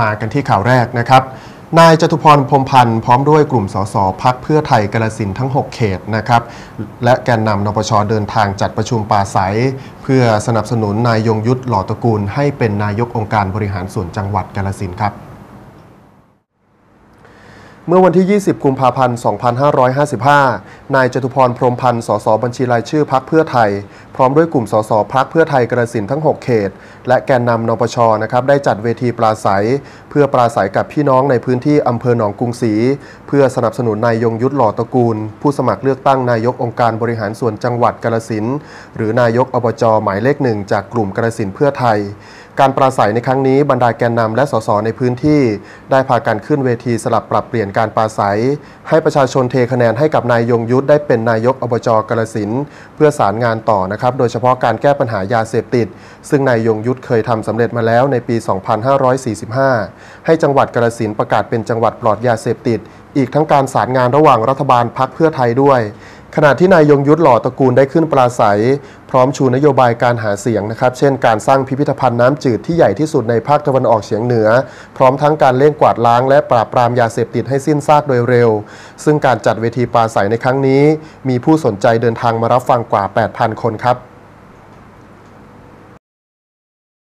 มากันที่ข่าวแรกนะครับ นายจตุพรพรมพันธ์พร้อมด้วยกลุ่มสสพักเพื่อไทยกาลสินทั้ง 6 เขตนะครับ และแกนนำนปชเดินทางจัดประชุมปาศัย เพื่อสนับสนุนนายยงยุทธหล่อตระกูล ให้เป็นนายกองค์การบริหารส่วนจังหวัดกาลสินครับ มื่อวันที่ 20 กุมภาพันธ์ 2555 นายจตุพรพรหมพันธ์ สสบัญชีรายชื่อพักเพื่อไทย พร้อมด้วยกลุ่มสสพักเพื่อไทยกระสินทั้ง 6 เขต และแกนนำนปชนะครับได้จัดเวทีปราศัย เพื่อปราศัยกับพี่น้องในพื้นที่อำเภอหนองกรุงศรีเพื่อสนับสนุนนายยงยุทธหล่อตระกูล ผู้สมัครเลือกตั้งนายกองค์การบริหารส่วนจังหวัดกาลสินหรือนายกอบจหมายเลขหนึ่งจากกลุ่มกาลสินเพื่อไทย การปราศัยในครั้งนี้บรรดาแกนนำและสสในพื้นที่ ได้พากันขึ้นเวทีสลับปรับเปลี่ยนการปราศัย ให้ประชาชนเทคะแนนให้กับนายยงยุทธได้เป็นนายกอบจกาลสินเพื่อสารงานต่อนะครับ โดยเฉพาะการแก้ปัญหายาเสพติด ซึ่งนายยงยุทธเคยทำสำเร็จมาแล้วในปี 2545 ให้จังหวัดกาลสินประกาศเป็นจังหวัดปลอดยาเสพติด อีกทั้งการสารงานระหว่างรัฐบาลพักเพื่อไทยด้วย ขณะที่นายยงยุทธหล่อตระกูลได้ขึ้นปราศัย พร้อมชูนโยบายการหาเสียงนะครับ เช่นการสร้างพิพิธภัณฑ์น้ำจืดที่ใหญ่ที่สุดในภาคตะวันออกเฉียงเหนือ พร้อมทั้งการเล่งกวาดล้างและปราบปรามยาเสพติดให้สิ้นซากโดยเร็ว ซึ่งการจัดเวทีปราศัยในครั้งนี้ มีผู้สนใจเดินทางมารับฟังกว่า 8,000 คนครับ